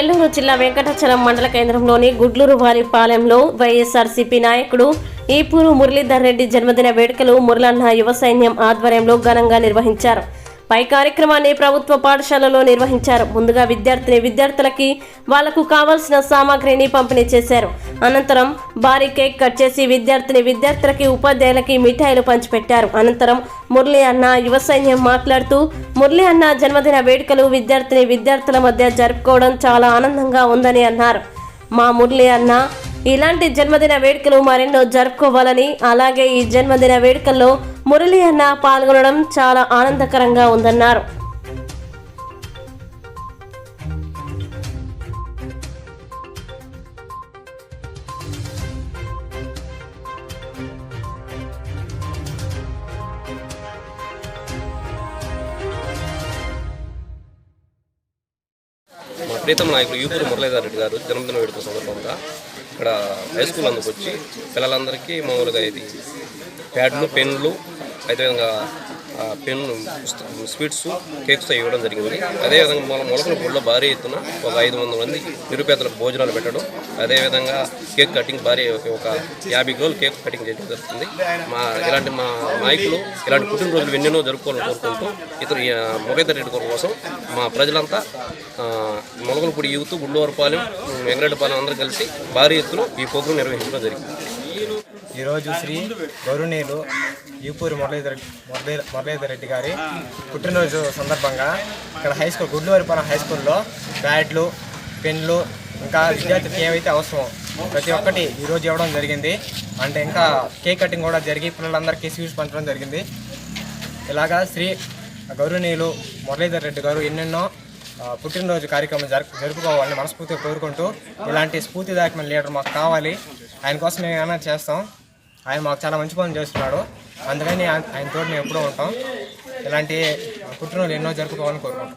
నెల్లూరు జిల్లా వెంకటాచలం మండల కేంద్రంలోని గుడ్లూరు వారిపాలెంలో వైఎస్ఆర్సీపీ నాయకుడు ఈపూరు మురళీధర్ రెడ్డి జన్మదిన వేడుకలు మురళన్న యువ సైన్యం ఆధ్వర్యంలో ఘనంగా నిర్వహించారు. పై కార్యక్రమాన్ని ప్రభుత్వ పాఠశాలలో నిర్వహించారు. ముందుగా విద్యార్థిని విద్యార్థులకి వాళ్ళకు కావాల్సిన సామాగ్రిని పంపిణీ చేశారు. అనంతరం భారీ కేక్ కట్ చేసి విద్యార్థిని విద్యార్థులకి ఉపాధ్యాయులకి మిఠాయిలు పంచిపెట్టారు. అనంతరం మురళి అన్న యువ సైన్యం మాట్లాడుతూ మురళి అన్న జన్మదిన వేడుకలు విద్యార్థిని విద్యార్థుల మధ్య జరుపుకోవడం చాలా ఆనందంగా ఉందని అన్నారు. మా మురళి అన్న ఇలాంటి జన్మదిన వేడుకలు మరెన్నో జరుపుకోవాలని అలాగే ఈ జన్మదిన వేడుకల్లో మురళి అన్న పాల్గొనడం చాలా ఆనందకరంగా ఉందన్నారు. ప్రీతం నాయకుడు యూపూరు మురళీధర్ రెడ్డి గారు జన్మదిన వేడుక సందర్భంగా ఇక్కడ హై స్కూల్ అందుకు వచ్చి పిల్లలందరికీ మామూలుగా ఇది ప్యాడ్లు పెన్లు అదేవిధంగా పెన్ పెన్ను స్వీట్స్ కేక్స్ ఇవ్వడం జరిగింది. అదేవిధంగా మన మొలకల గుడిలో భారీ ఎత్తున ఒక ఐదు వందల మంది నిరుపేదలకు భోజనాలు పెట్టడం. అదేవిధంగా కేక్ కటింగ్ భారీ ఒక యాభై కిలోలు కేక్ కటింగ్ చేయడం జరుగుతుంది. మా ఇలాంటి మా నాయకులు ఇలాంటి పుట్టినరోజులు ఎన్నెన్నో జరుపుకోవాలని కోరుకుంటూ ఇతరు ఈ, రెడ్డి కోసం మా ప్రజలంతా ఆ, మొలకలపూడి యూత్ గుళ్ళూరుపాలెం వెంకరెడ్డిపాలెం అందరూ కలిసి భారీ ఎత్తున ఈ ప్రోగ్రాం నిర్వహించడం జరిగింది. ఈరోజు శ్రీ గౌరవనీయులు యూపూరి మురళీధర్ మురళీ మురళీధర్ రెడ్డి గారి పుట్టినరోజు సందర్భంగా ఇక్కడ హై స్కూల్ గుడ్లవారిపాలెం హై స్కూల్లో బ్యాడ్లు పెన్లు ఇంకా విద్యార్థులకు ఏవైతే అవసరమో ప్రతి ఒక్కటి ఈరోజు ఇవ్వడం జరిగింది. అంటే ఇంకా కేక్ కటింగ్ కూడా జరిగి పిల్లలందరికీ స్వీట్స్ పంచడం జరిగింది. ఇలాగా శ్రీ గౌరవనీయులు మురళీధర్ రెడ్డి గారు ఎన్నెన్నో పుట్టినరోజు కార్యక్రమం జరుపు జరుపుకోవాలని మనస్ఫూర్తిగా కోరుకుంటూ ఇలాంటి స్ఫూర్తిదాయకమైన లీడర్ మాకు కావాలి. ఆయన కోసం మేము ఏమైనా చేస్తాం. ఆయన మాకు చాలా మంచి పనులు చేస్తున్నాడు. అందుకని ఆయన ఆయన మేము ఎప్పుడూ ఉంటాం. ఇలాంటి పుట్టినరోజు ఎన్నో జరుపుకోవాలని కోరుకుంటాం